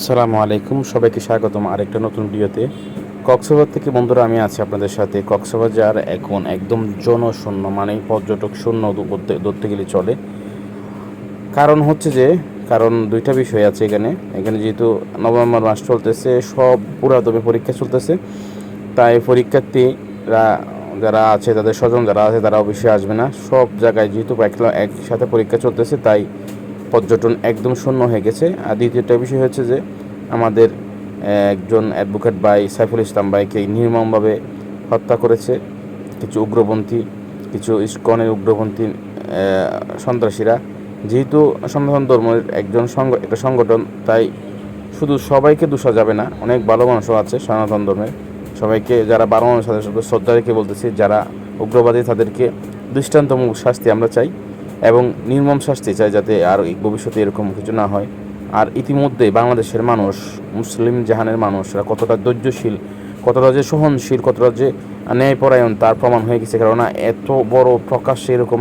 আসসালামু আলাইকুম, সবাইকে স্বাগতম আরেকটা নতুন ভিডিওতে। কক্সবাজার থেকে বন্ধুরা, আমি আছি আপনাদের সাথে। কক্সবাজার এখন একদম জনশূন্য মানে পর্যটক শূন্য ধরতে গেলে চলে। কারণ হচ্ছে যে, কারণ দুইটা বিষয় আছে এখানে। এখানে যেহেতু নভেম্বর মাস চলতেছে, সব পুরাদমে পরীক্ষা চলতেছে। তাই পরীক্ষার্থীরা যারা আছে, তাদের স্বজন যারা আছে, তারা অবশ্যই আসবে না। সব জায়গায় যেহেতু একসাথে পরীক্ষা চলতেছে, তাই পর্যটন একদম শূন্য হয়ে গেছে। আর দ্বিতীয়টা বিষয় হচ্ছে যে, আমাদের একজন অ্যাডভোকেট ভাই সাইফুল ইসলাম ভাইকে নির্মমভাবে হত্যা করেছে। কিছু উগ্রপন্থী, কিছু ইস্কনের উগ্রপন্থী সন্ত্রাসীরা। যেহেতু সনাতন ধর্মের একজন একটা সংগঠন, তাই শুধু সবাইকে দোষা যাবে না, অনেক ভালো মানুষও আছে সনাতন ধর্মের। সবাইকে, যারা ভালো মানুষ তাদের শ্রদ্ধা রেখে বলতেছি, যারা উগ্রবাদী, তাদেরকে দৃষ্টান্তমূলক শাস্তি আমরা চাই। এবং নির্মম শাস্তি চাই যাতে আর ভবিষ্যতে এরকম কিছু না হয়। আর ইতিমধ্যে বাংলাদেশের মানুষ, মুসলিম জাহানের মানুষরা কতটা ধৈর্যশীল, কতটা যে সহনশীল, কতটা যে ন্যায়পরায়ণ, তার প্রমাণ হয়ে গেছে। কেননা এত বড় প্রকাশ্যে এরকম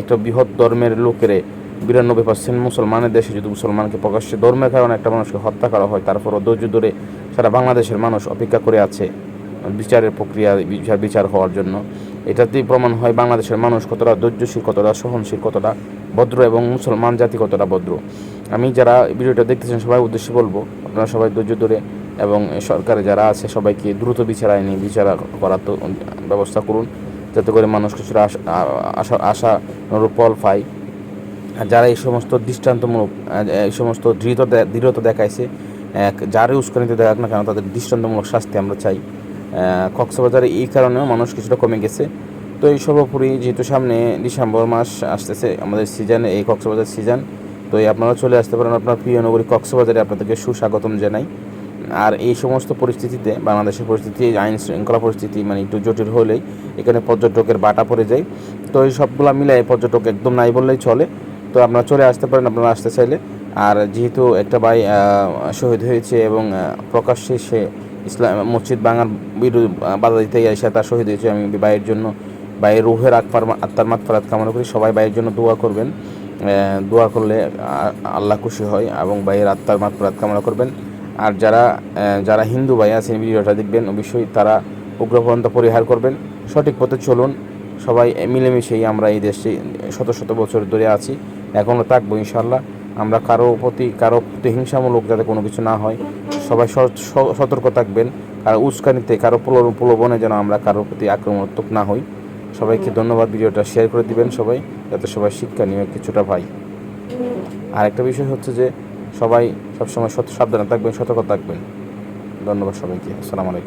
একটা বৃহৎ ধর্মের লোকেরে বিরানব্বই পার্সেন্ট মুসলমানের দেশে যদি মুসলমানকে প্রকাশ্যে ধর্মের কারণে একটা মানুষকে হত্যা করা হয়, তারপরও ধৈর্য ধরে সারা বাংলাদেশের মানুষ অপেক্ষা করে আছে বিচারের প্রক্রিয়া, বিচার বিচার হওয়ার জন্য। এটাতেই প্রমাণ হয় বাংলাদেশের মানুষ কতটা ধৈর্যশীল, কতটা সহনশীল, কতটা ভদ্র এবং মুসলমান জাতি কতটা ভদ্র। আমি যারা ভিডিওটা দেখতেছেন, সবাই উদ্দেশ্যে বলব, আপনারা সবাই ধৈর্য ধরে এবং সরকারে যারা আছে, সবাইকে দ্রুত বিচার আইনি বিচার করার তো ব্যবস্থা করুন, যাতে করে মানুষ কিছুটা আশা আশা ফল পায়। যারা এই সমস্ত দৃষ্টান্তমূলক, এই সমস্ত দৃঢ়তা দৃঢ়তা দেখাইছে, এক, যারে উস্কানিতে দেখাক না কেন, তাদের দৃষ্টান্তমূলক শাস্তি আমরা চাই। কক্সবাজারে এই কারণেও মানুষ কিছুটা কমে গেছে। তো এই সর্বোপরি যেহেতু সামনে ডিসেম্বর মাস আসতেছে, আমাদের সিজনে এই কক্সবাজার সিজন তো এই আপনারা চলে আসতে পারেন আপনার প্রিয় নগরী কক্সবাজারে। আপনাদেরকে সুস্বাগতম জানাই। আর এই সমস্ত পরিস্থিতিতে, বাংলাদেশের পরিস্থিতি, আইন শৃঙ্খলা পরিস্থিতি মানে একটু জটিল হলেই এখানে পর্যটকের বাটা পড়ে যায়। তো এই সবগুলো মিলাই পর্যটক একদম নাই বললেই চলে। তো আপনারা চলে আসতে পারেন, আপনারা আসতে চাইলে। আর যেহেতু একটা ভাই শহীদ হয়েছে এবং প্রকাশ্যে সে ইসলাম মসজিদ ভাঙার বিরুদ্ধে বাধা দিতে এসে তার শহীদ হয়েছে। আমি ভাইয়ের জন্য, ভাইয়ের রুহের আত্মার আত্মার মাতফারাত কামনা করি। সবাই ভাইয়ের জন্য দোয়া করবেন। দোয়া করলে আল্লাহ খুশি হয় এবং ভাইয়ের আত্মার মাতফারাত কামনা করবেন। আর যারা যারা হিন্দু ভাই আছেন, ভিডিওটা দেখবেন, অবশ্যই তারা উগ্রপন্থা পরিহার করবেন। সঠিক পথে চলুন। সবাই মিলেমিশেই আমরা এই দেশে শত শত বছর ধরে আছি। এখনও থাকব ইনশাল্লাহ আমরা কারও প্রতি কারও প্রতি হিংসামূলক যাতে কোনো কিছু না হয়, সবাই সতর্ক থাকবেন। কারও উস্কানিতে, কারও প্রলোভন যেন আমরা কারোর প্রতি আক্রমণাত্মক না হই। সবাইকে ধন্যবাদ, ভিডিওটা শেয়ার করে দিবেন সবাই, যাতে সবাই শিক্ষা নিয়ে কিছুটা পাই আর একটা বিষয় হচ্ছে যে, সবাই সবসময় সাবধানে থাকবেন, সতর্ক থাকবেন। ধন্যবাদ সবাইকে, আসসালামু আলাইকুম।